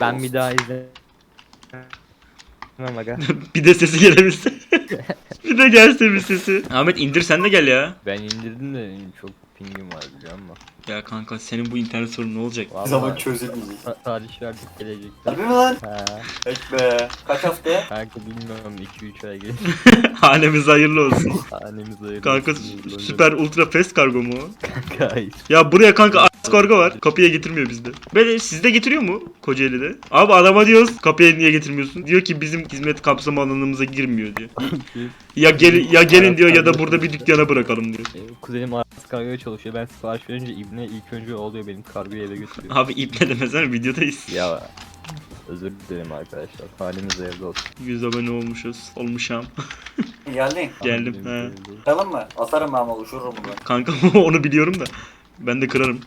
Ben bir daha izle. Aga. bir de sesi gelebilse. bir de gelse bir sesi. Ahmet indir sen de gel ya. Ben indirdim de çok pingim var biliyor musun? Ya kanka senin bu internet sorunu ne olacak? Zaman Vallahi çözülmeyecek. ta- tarih verdik gelecekte. Harbi mi lan? Ha, Bekle. Kaç haftaya? kanka bilmiyorum 2-3 ay geç. Hanemiz hayırlı olsun. Hanemiz hayırlı Kanka olsun, yıllar süper ultra fast kargo mu o? Kanka hayır. Ya buraya kanka kargo var. Kapıya getirmiyor bizde. Böyle sizde getiriyor mu Kocaeli'de? Abi adama diyoruz kapıya niye getirmiyorsun? Diyor ki bizim hizmet kapsam alanımıza girmiyor diyor. Ya gel ya gelin diyor ya da burada bir dükkana bırakalım diyor. Benim kuzenim Aras kargoya çalışıyor. Ben sipariş verince İbne ilk önce oluyor benim kargoyu eve götürüyor. Abi ip ne demesene videodayız. ya özür dilerim arkadaşlar. Halimiz hayırlı olsun. 100 abone olmuşuz. Olmuşam. Geldin. Geldim, he. olsun. Çalın mı? Atarım ben ama uçururum bunu. Kanka onu biliyorum da. Ben de kırarım.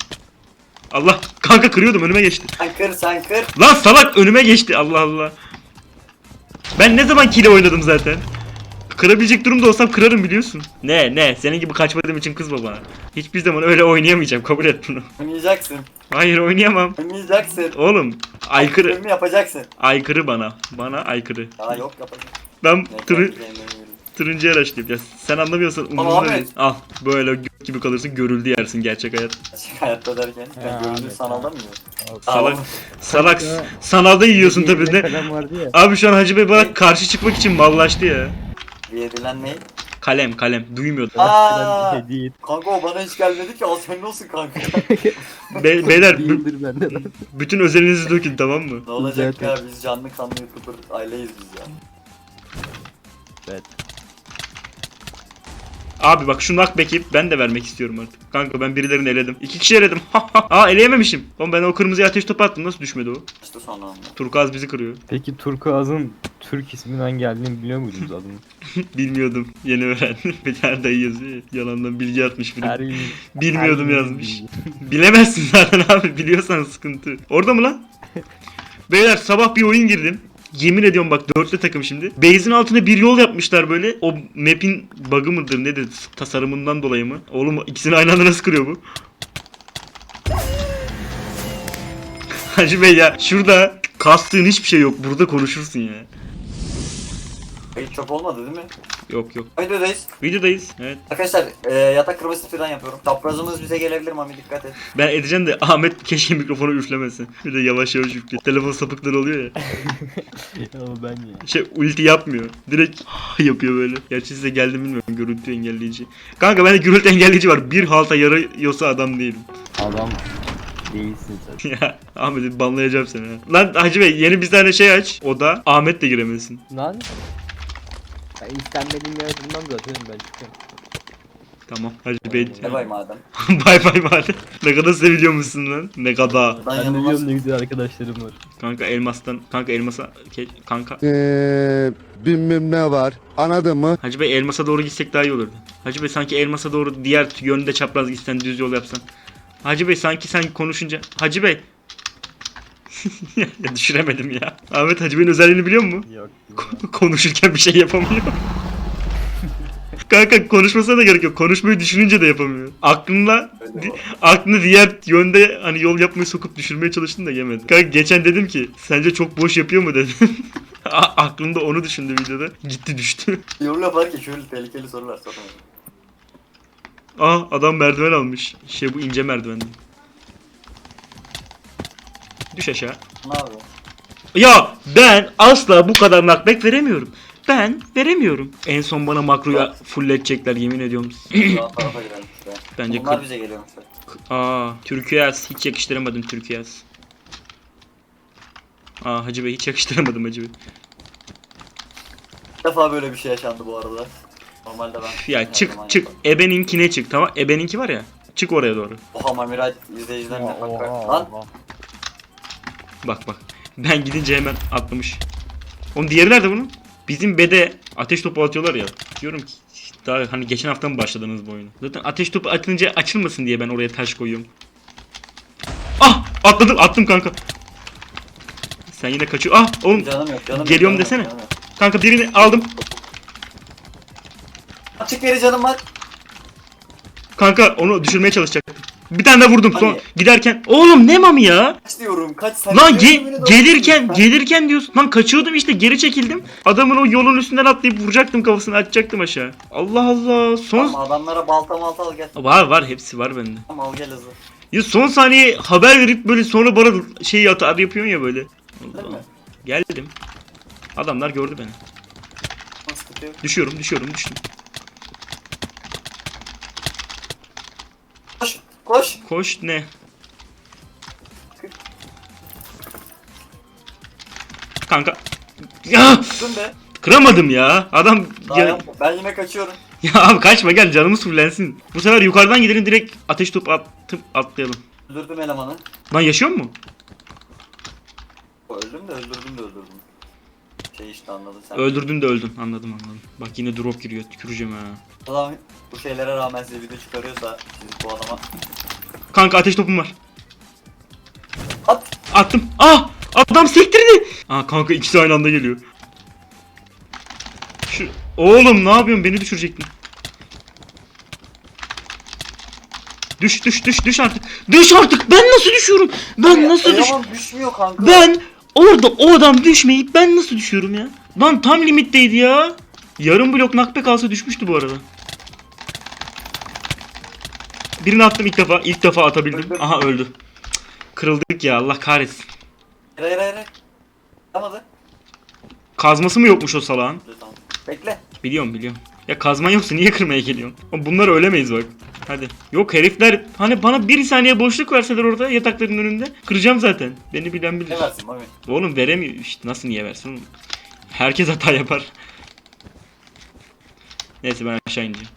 Allah kanka kırıyordum önüme geçti. Sen kır sen kır. Lan salak önüme geçti Allah Allah. Ben ne zaman kile oynadım zaten. Kırabilecek durumda olsam kırarım biliyorsun. Ne ne senin gibi kaçmadığım için kızma bana. Hiçbir zaman öyle oynayamayacağım kabul et bunu. Oynayacaksın. Hayır oynayamam. Oynayacaksın. Oğlum aykırı Filmi yapacaksın. aykırı bana. Bana aykırı. Aa yok yapacaksın. Ben Ne tırı, güzel, turuncuya araştırayım. Ya sen anlamıyorsan umurumda değil. Al böyle gö- gibi kalırsın görüldü yersin gerçek hayat. Açık hayatta derken. Ben evet, sanalda mı yiyor? Salak salak sanalda yiyorsun tabii ne. Abi şu an Hacı Bey bana karşı çıkmak için mallaştı ya. Bir edilen ne? Kalem kalem duymuyordum. Aa, Kalem hediye kanka o bana hiç gelmedi ki al sen ne olsun kanka. Be- beyler b- değildir bende. bütün özelinizi dökün tamam mı? ne olacak Zaten. ya biz canlı kanlı youtuber aileyiz biz ya. evet. Abi bak şu knockback'i ben de vermek istiyorum artık. Kanka ben birilerini eledim. İki kişi eledim. Aa eleyememişim. Oğlum ben o kırmızıya ateş topu attım nasıl düşmedi o? İşte sonra onda. Turkuaz bizi kırıyor. Peki Turkuaz'ın Türk isminden geldiğini biliyor muydunuz adını? Bilmiyordum. Yeni öğrendim. Bir tane dayı yazıyor ya. Yalandan bilgi atmış biri. Her Bilmiyordum her yazmış. Bilemezsin zaten abi biliyorsan sıkıntı. Orada mı lan? Beyler sabah bir oyun girdim. Yemin ediyorum bak dörtlü takım şimdi. Base'in altına bir yol yapmışlar böyle. O map'in bug'ı mıdır nedir tasarımından dolayı mı? Oğlum ikisini aynı anda nasıl kırıyor bu? Hacı Bey ya şurada kastığın hiçbir şey yok. Burada konuşursun ya. Kayıt çok olmadı değil mi? Yok yok. Videodayız. Videodayız. Evet. Arkadaşlar e, yatak kırmızı falan yapıyorum. Çaprazımız bize gelebilir Mami dikkat et. Ben edeceğim de Ahmet keşke mikrofonu üflemesin. Bir de yavaş yavaş üflüyor. Telefon sapıkları oluyor ya. Ama ben ya. Şey ulti yapmıyor. Direkt yapıyor böyle. Gerçi size geldi bilmiyorum görüntü engelleyici. Kanka bende gürültü engelleyici var. Bir halta yarıyorsa adam değilim. Adam değilsin sen. ya Ahmet'i banlayacağım seni. ha. Lan Hacı Bey yeni bir tane şey aç. O da Ahmet de giremesin. Lan. Ben istenmediğim yere durmam zaten ben çıkıyorum. Tamam Hacı Bey. Ne bay madem. bay bay madem. Ne kadar seviliyor musun lan? Ne kadar. Ben Ben de yanılmaz. ne güzel arkadaşlarım var. Kanka elmastan. Kanka elmasa. Ke- Kanka. Eee bilmem ne var. Anladın mı? Hacı Bey elmasa doğru gitsek daha iyi olurdu. Hacı Bey sanki elmasa doğru diğer yönde çapraz gitsen düz yol yapsan. Hacı Bey sanki sen konuşunca. Hacı Bey. Ya düşüremedim ya. Ahmet Hacı Bey'in özelliğini biliyor musun? Yok. Konuşurken bir şey yapamıyor. Kanka konuşmasına da gerek yok. Konuşmayı düşününce de yapamıyor. Aklınla di- aklını diğer yönde hani yol yapmayı sokup düşürmeye çalıştın da yemedi. Kanka geçen dedim ki sence çok boş yapıyor mu dedim. A- Aklımda onu düşündü videoda. Gitti düştü. Yorum yaparken şöyle tehlikeli sorular sormayın. Aa adam merdiven almış. Şey bu ince merdiven. Düş aşağı. Ne? Ya ben asla bu kadar knockback veremiyorum. Ben veremiyorum. En son bana makroyu fulledecekler yemin ediyorum. Sağ tarafa girelim işte. Bence Bunlar kır- bize geliyormuş. Aa, Türkiye'z hiç yakıştıramadım Türkiye'z. Aa Hacı Bey hiç yakıştıramadım Hacı Bey. İlk defa böyle bir şey yaşandı bu arada. Normalde ben... Ya her çık zaman çık yaparım. ebeninkine çık tamam ebeninki var ya. Çık oraya doğru. Oha Mamiray izleyicilerine Oha, oha, Lan oha. Bak bak. Ben gidince hemen atlamış. Oğlum diğeri nerede bunun? Bizim bede ateş topu atıyorlar ya. Diyorum ki daha hani geçen hafta mı başladınız bu oyunu? Zaten ateş topu atınca açılmasın diye ben oraya taş koyuyorum. Ah! Atladım attım kanka. Sen yine kaçıyor. Ah oğlum canım yok canım yok, Geliyorum canım yok, desene. canım yok. kanka birini aldım. Açık veri canım var. Kanka onu düşürmeye çalışacaktım. Bir tane de vurdum son Hani? giderken. Oğlum ne mami ya? Kaç diyorum kaç sen. Lan ge- gelirken gelirken diyorsun. Lan kaçıyordum işte geri çekildim. Adamın o yolun üstünden atlayıp vuracaktım kafasını açacaktım aşağı. Allah Allah. Son Tamam adamlara balta malta al gel. var var hepsi var bende. Tamam al gel hızlı. Ya son saniye haber verip böyle sonra bana şey atar yapıyorsun ya böyle. Değil mi? Geldim. Adamlar gördü beni. Nasıl sıkıntı yok. Düşüyorum, düşüyorum, düştüm. Koş koş. Ne? Kanka. Ya Dur be. kıramadım ya. Adam Daha ya, yapma. Ben yine kaçıyorum. ya abi kaçma gel canımız fullensin. Bu sefer yukarıdan gidelim direkt ateş topu atıp atlayalım. Öldürdüm elemanı. Lan yaşıyor mu? Öldüm de öldürdüm de öldürdüm. Şey işte anladın sen. Öldürdün de öldün. Anladım anladım. Bak yine drop giriyor. Tüküreceğim ha. Adam bu şeylere rağmen size video çıkarıyorsa siz bu adama Kanka ateş topum var. at. Attım. Ah! Adam sektirdi. Aa kanka ikisi aynı anda geliyor. Şu oğlum ne yapıyorsun? Beni düşürecektin. Düş düş düş düş artık. Düş artık. Ben nasıl düşüyorum? Ben nasıl düş? Eleman düşmüyor kanka. Ben orada o adam düşmeyip ben nasıl düşüyorum ya? Lan tam limitteydi ya. Yarım blok nakpe kalsa düşmüştü bu arada. Birini attım ilk defa. ilk defa atabildim. Aha öldü. Kırıldık ya Allah kahretsin. Hayır hayır hayır. Yapamadı. Kazması mı yokmuş o salağın? Tamam. Bekle. Biliyorum biliyorum. Ya kazman yoksa niye kırmaya geliyorsun? Bunlar ölemeyiz bak. Hadi. Yok herifler hani bana bir saniye boşluk verseler orada yatakların önünde kıracağım zaten. Beni bilen bilir. Versin Mami? Oğlum veremiyor. İşte nasıl niye versin oğlum? Herkes hata yapar. Neyse ben aşağı ineceğim.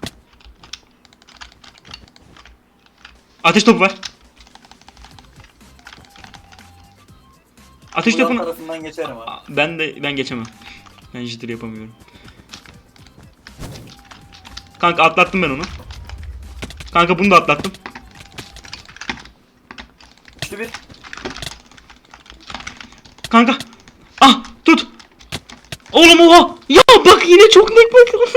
Ateş topu var. Ateş Bu yan topunu... tarafından geçerim abi. Ben de ben geçemem. Ben jitter yapamıyorum. Kanka atlattım ben onu. Kanka bunu da atlattım. Üçlü bir. Kanka. Ah tut. Oğlum oha. Ya bak yine çok net bak.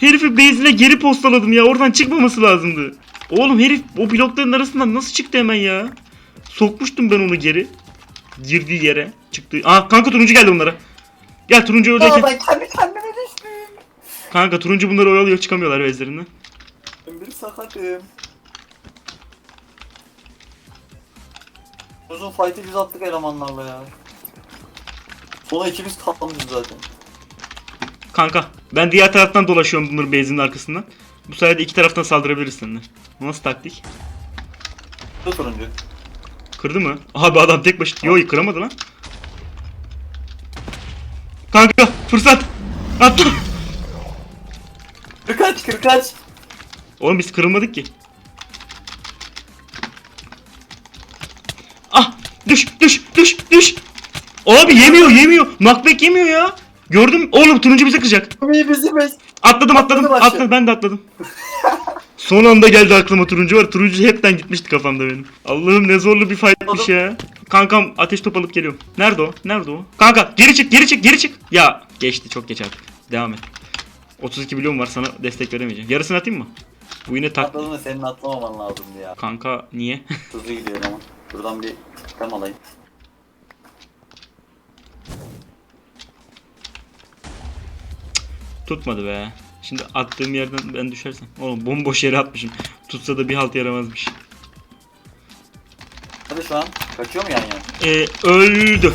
Herifi base'ine geri postaladım ya. Oradan çıkmaması lazımdı. Oğlum herif o blokların arasından nasıl çıktı hemen ya? Sokmuştum ben onu geri. Girdiği yere. Çıktı. Ah kanka turuncu geldi onlara. Gel turuncu Aa kendime düştüm. Kanka turuncu bunları oyalıyor çıkamıyorlar bezlerinden. Ben bir sakatım. Uzun fight'ı biz attık elemanlarla ya. Sonra ikimiz kalmışız zaten. Kanka ben diğer taraftan dolaşıyorum bunların base'inin arkasından. Bu sayede iki taraftan saldırabiliriz seninle. Bu Nasıl taktik? Bu turuncu. Kırdı mı? Abi adam tek başı... Yo kıramadı lan. Kanka fırsat. Atla. Kırkaç kırkaç. Oğlum biz kırılmadık ki. Ah düş düş düş düş. Abi yemiyor yemiyor. Knockback yemiyor ya. Gördüm. Oğlum turuncu bize kıracak. İyi bizi biz. Atladım atladım. Atladı. Atladım ben de atladım. Son anda geldi aklıma turuncu var. Turuncu hepten gitmişti kafamda benim. Allah'ım ne zorlu bir fightmiş ya. Kankam ateş top alıp geliyorum. Nerede o? Nerede o? Kanka geri çık geri çık geri çık. Ya geçti çok geç artık. Devam et. 32 milyon var sana destek veremeyeceğim. Yarısını atayım mı? Bu yine tak... Atladın da senin atlamaman lazımdı ya. Kanka niye? Hızlı gidiyor ama. Buradan bir tıklam alayım. Tutmadı be. Şimdi attığım yerden ben düşersem. Oğlum bomboş yere atmışım. Tutsa da bir halt yaramazmış. Hadi şu an. Kaçıyor mu yan yana? Ee, öldü.